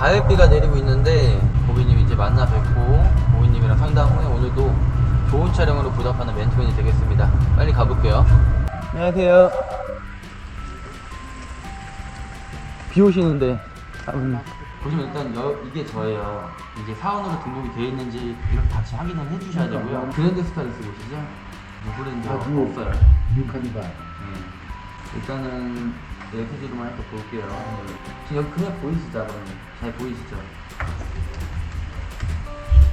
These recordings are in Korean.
가을비가 내리고 있는데 고객님 이제 만나 뵙고 고객님이랑 상담 후에 오늘도 좋은 촬영으로 보답하는 멘토인이 되겠습니다. 빨리 가볼게요. 안녕하세요. 비 오시는데 아버님 보시면 일단 여, 이게 저예요. 이게 사원으로 등록이 되어 있는지 이렇게 같이 확인을 해주셔야 되고요. 브랜드 스타일 쓰시죠? 뭐 브랜드 아, 없어요. 유카니발. 네. 일단은 레프지로만 해서 볼게요. 지금 그냥 보이시죠, 아버님? 잘 보이시죠?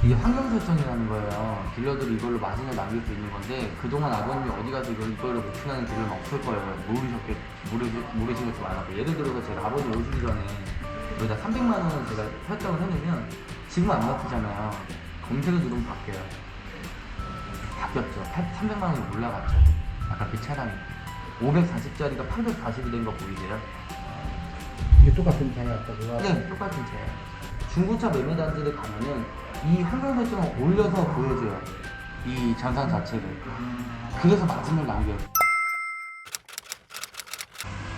이게 환경 설정이라는 거예요. 딜러들이 이걸로 마진을 남길 수 있는 건데 그동안 아버님이 어디 가서 이걸 이걸로 목표하는 딜러는 없을 거예요. 모르셨겠 모르 모르신 것도 많았고 예를 들어서 제가 아버지 오시기 전에 여기다 300만 원을 제가 설정을 해놓으면 지금 안 바뀌잖아요. 검색을 누르면 바뀌어요. 바뀌었죠. 300만 원이 올라갔죠. 아까 그 차량이 540짜리가 840이 된 거 보이세요? 이게 똑같은 차이 아까 그거. 네, 똑같은 차예요. 중고차 매매 단지를 가면은 이 환경 설정을 올려서 보여줘요. 이 전산 자체를. 그래서 마진을 남겨요.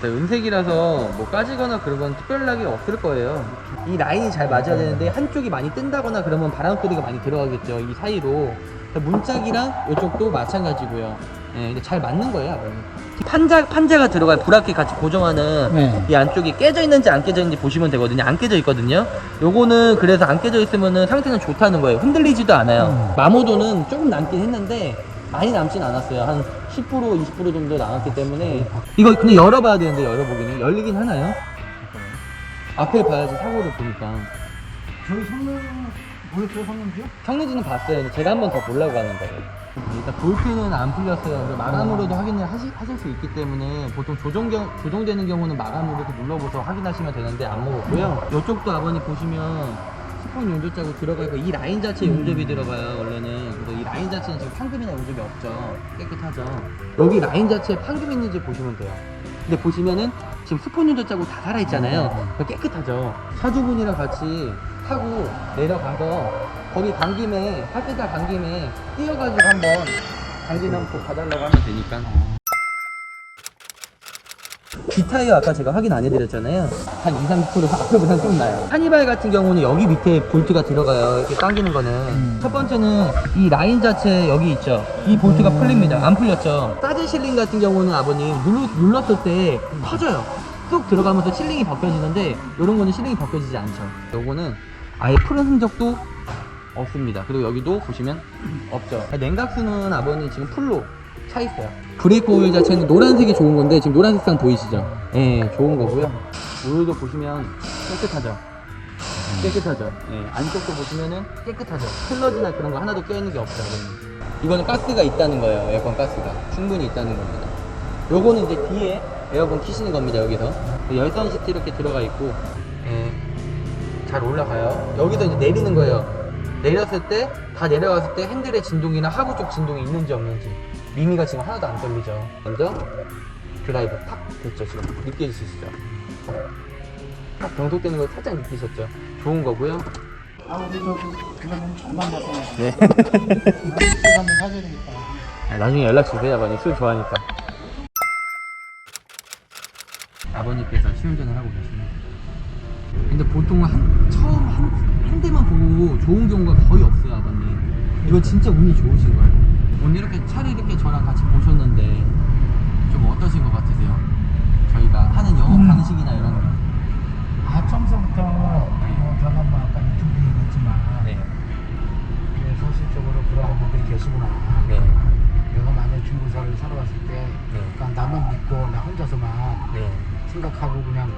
네, 은색이라서 뭐 까지거나 그런 건 특별하게 없을 거예요. 이 라인이 잘 맞아야 되는데 한쪽이 많이 뜬다거나 그러면 바람 소리가 많이 들어가겠죠. 이 사이로. 문짝이랑 이쪽도 마찬가지고요. 예, 근데 잘 맞는 거예요. 판자 판자가 들어가요. 브라켓 같이 고정하는 네. 이 안쪽이 깨져 있는지 안 깨져 있는지 보시면 되거든요. 안 깨져 있거든요. 요거는 그래서 안 깨져 있으면은 상태는 좋다는 거예요. 흔들리지도 않아요. 음. 마모도는 조금 남긴 했는데 많이 남진 않았어요. 한 10% 20% 정도 남았기 때문에 이거 근데 열어봐야 되는데 열어보기는 열리긴 하나요? 앞에 봐야지 사고를 보니까 저희 성능 보였어요 성능지요? 성능지는 봤어요. 근데 제가 한 번 더 보려고 하는 거예요. 일단 볼펜은 안 풀렸어요. 그래서 마감으로도 확인을 하시, 하실 수 있기 때문에 보통 조정 경, 조정되는 경우는 마감으로 이렇게 눌러보서 확인하시면 되는데 안 먹었고요. 이쪽도 아버님 보시면 스폰 용접 자국 들어가 있고 이 라인 자체 용접이 들어가요 원래는. 그래서 이 라인 자체는 지금 판금이나 용접이 없죠. 깨끗하죠. 여기 라인 자체에 판금 있는지 보시면 돼요. 근데 보시면은 지금 스폰 용접 자국 다 살아있잖아요. 깨끗하죠. 차주분이랑 같이 타고 내려가서 거기 간 김에 할때다 간 김에 뛰어가지고 한번 당진 한번 봐달라고 하면 되니까 기타이어 아까 제가 확인 안 해드렸잖아요. 한 2, 30% 앞에보다 좀 나요. 카니발 같은 경우는 여기 밑에 볼트가 들어가요. 이렇게 당기는 거는. 음. 첫 번째는 이 라인 자체 여기 있죠. 이 볼트가 풀립니다. 안 풀렸죠. 사진 실링 같은 경우는 아버님 눌러, 눌렀을 때 터져요. 쏙 들어가면서 실링이 벗겨지는데 이런 거는 실링이 벗겨지지 않죠. 요거는 아예 푸른 흔적도 없습니다. 그리고 여기도 보시면 없죠. 냉각수는 아버님 지금 풀로 차 있어요. 브레이크 오일 자체는 노란색이 좋은 건데 지금 노란색상 보이시죠? 예, 좋은 거고요. 오일도 보시면 깨끗하죠. 깨끗하죠. 예, 안쪽도 보시면은 깨끗하죠. 클러지나 그런 거 하나도 껴있는 게. 아버님. 이거는 가스가 있다는 거예요. 에어컨 가스가 충분히 있다는 겁니다. 요거는 이제 뒤에 에어컨 키시는 겁니다. 여기서 열선 시트 이렇게 들어가 있고 예, 잘 올라가요. 여기서 이제 내리는 거예요. 내렸을 때, 다 내려갔을 때 핸들의 진동이나 하부 쪽 진동이 있는지 없는지. 미미가 지금 하나도 안 떨리죠. 먼저 드라이브 탁 됐죠. 지금 느껴지시죠? 딱 병속되는 거 살짝 느끼셨죠? 좋은 거고요. 아 우리 저기 그러면 잘만 봐서 네. 술 한번 사줘야 되겠다. 나중에 연락 주세요, 아버님. 술 좋아하니까. 아버님께서 시운전을 하고 계십니다. 근데 보통 한, 처음 한, 한 대만 보고 좋은 경우가 거의 없어요, 아버님. 이거 진짜 운이 좋으신 거예요. 오늘 이렇게 차를 이렇게 저랑 같이 보셨는데 좀 어떠신 것 같으세요? 저희가 하는 영업 음. 방식이나 이런 거. 아 처음서부터 어, 제가 뭐 아까 유튜브 얘기했지만 네. 네, 사실적으로 그런 분들이 계시구나. 네. 내가 만약 중고차를 사러 갔을 때 네. 그냥 나만 믿고 나 혼자서만 네. 생각하고 그냥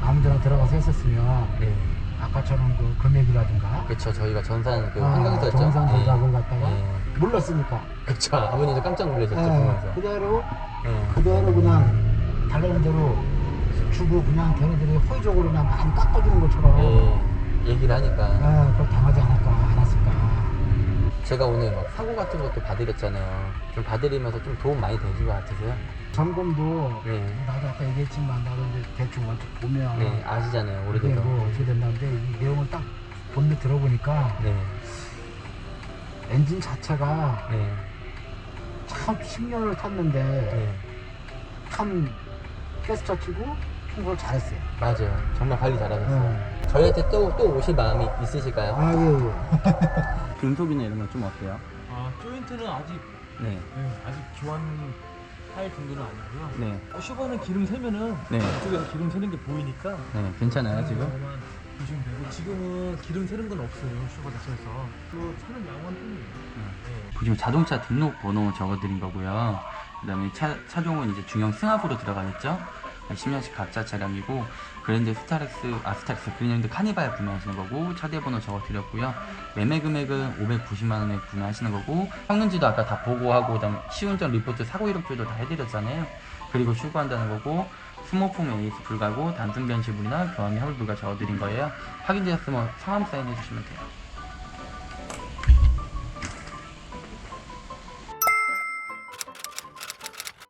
아무데나 들어가서 했었으면 네. 아까처럼 그 금액이라든가 그쵸, 저희가 전산 그. 정산 네. 조작을 갖다가 네. 몰랐으니까 그쵸. 아버님도 깜짝 놀라셨죠, 네, 보면서. 그대로 네. 그대로 그냥 달라는 대로 주고 그냥 걔네들이 호의적으로 그냥 많이 깎아주는 것처럼 예, 얘기를 하니까 아, 그걸 당하지 않을까 않았을까 제가 오늘 막 사고 같은 것도 봐드렸잖아요. 좀 봐드리면서 좀 도움 많이 되신 것 같으세요? 점검도 네. 나도 아까 얘기했지만 나도 이제 대충 먼저 보면 네, 아시잖아요. 이게 오래돼서. 뭐 어떻게 된다는데 이 내용을 딱 본데 들어보니까 네, 엔진 자체가 네, 참 10년을 탔는데 네. 참 가스 차치고 충고를 잘했어요. 맞아요. 정말 관리 잘하셨어요. 네. 저희한테 또, 또 오실 마음이 있으실까요? 아, 예, 예. 금속이나 이런 건 좀 어때요? 아 조인트는 아직 네. 네, 아직 교환할 정도는 아니고요. 네. 어, 슈퍼는 기름 새면은 네. 이쪽에서 기름 새는 게 보이니까 네, 괜찮아요, 지금? 그거만 보시면 되고 지금은 기름 새는 건 없어요 슈퍼 자체에서. 그 차는 양호한 편이에요. 네. 보시면 자동차 등록번호 적어드린 거고요. 그 다음에 차, 차종은 이제 중형 승합으로 들어가겠죠? 10년씩 각자 차량이고, 그랜드 스타렉스, 아, 스타렉스, 그랜드 카니발 구매하시는 거고, 차대번호 적어드렸고요. 매매 금액은 590만원에 구매하시는 거고, 성능지도 아까 다 보고하고, 그 다음 시운전 리포트 사고 이력표도 다 해드렸잖아요. 그리고 출고한다는 거고, 스모폼 AS 불가고, 단순 변시물이나 교환 화물 불가 적어드린 거예요. 확인되셨으면 성함 사인해 주시면 돼요.